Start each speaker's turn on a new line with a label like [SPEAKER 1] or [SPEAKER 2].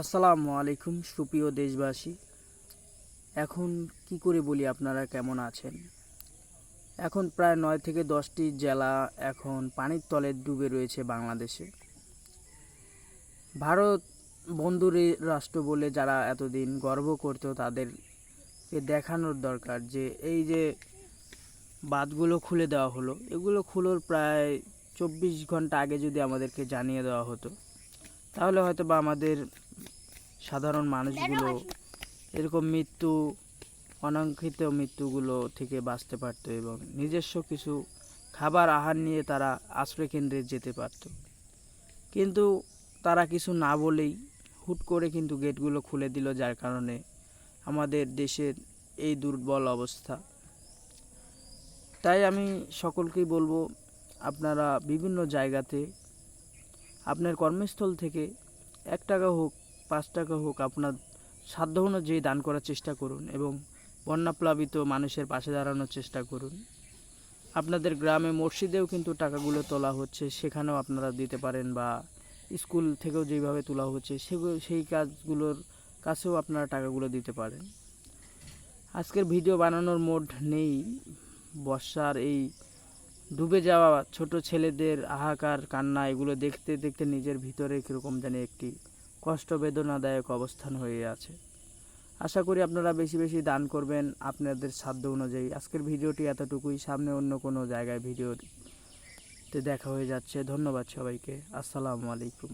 [SPEAKER 1] আসসালামু আলাইকুম, সুপ্রিয় দেশবাসী। এখন কি করে বলি আপনারা কেমন আছেন? এখন প্রায় নয় থেকে দশটি জেলা এখন পানির তলে ডুবে রয়েছে বাংলাদেশে। ভারত বন্ধুর রাষ্ট্র বলে যারা এতদিন গর্ব করতো, তাদেরকে দেখানোর দরকার যে এই যে বাঁধগুলো খুলে দেওয়া হলো, এগুলো খুলোর প্রায় চব্বিশ ঘণ্টা আগে যদি আমাদেরকে জানিয়ে দেওয়া হতো, তাহলে হয়তো বা আমাদের সাধারণ মানুষগুলো এরকম মৃত্যু অনাকাঙ্ক্ষিত মৃত্যুগুলো থেকে বাঁচতে পারতো এবং নিজস্ব কিছু খাবার আহার নিয়ে তারা আশ্রয়কেন্দ্রে যেতে পারতো। কিন্তু তারা কিছু না বলেই হুট করে কিন্তু গেটগুলো খুলে দিল, যার কারণে আমাদের দেশের এই দুর্বল অবস্থা। তাই আমি সকলকেই বলব, আপনারা বিভিন্ন জায়গাতে আপনার কর্মস্থল থেকে এক টাকা হোক পাঁচ টাকা হোক, আপনার সাধ্য অনুযায়ী দান করার চেষ্টা করুন এবং বন্যাপ্লাবিত মানুষের পাশে দাঁড়ানোর চেষ্টা করুন। আপনাদের গ্রামে মসজিদেও কিন্তু টাকাগুলো তোলা হচ্ছে, সেখানেও আপনারা দিতে পারেন বা স্কুল থেকেও যেভাবে তোলা হচ্ছে সেগুলো সেই কাজগুলোর কাছেও আপনারা টাকাগুলো দিতে পারেন। আজকের ভিডিও বানানোর মোড নেই। বর্ষার এই ডুবে যাওয়া ছোট ছেলেদের হাহাকার, কান্না, এগুলো দেখতে দেখতে নিজের ভিতরে কীরকম জানি একটি কষ্ট বেদনাদায়ক অবস্থান হয়ে আছে। আশা করি আপনারা বেশি বেশি দান করবেন আপনাদের সাধ্য অনুযায়ী। আজকের ভিডিওটি এতটুকুই। সামনে অন্য কোনো জায়গায় ভিডিওতে দেখা হয়ে যাচ্ছে। ধন্যবাদ সবাইকে। আসসালামু আলাইকুম।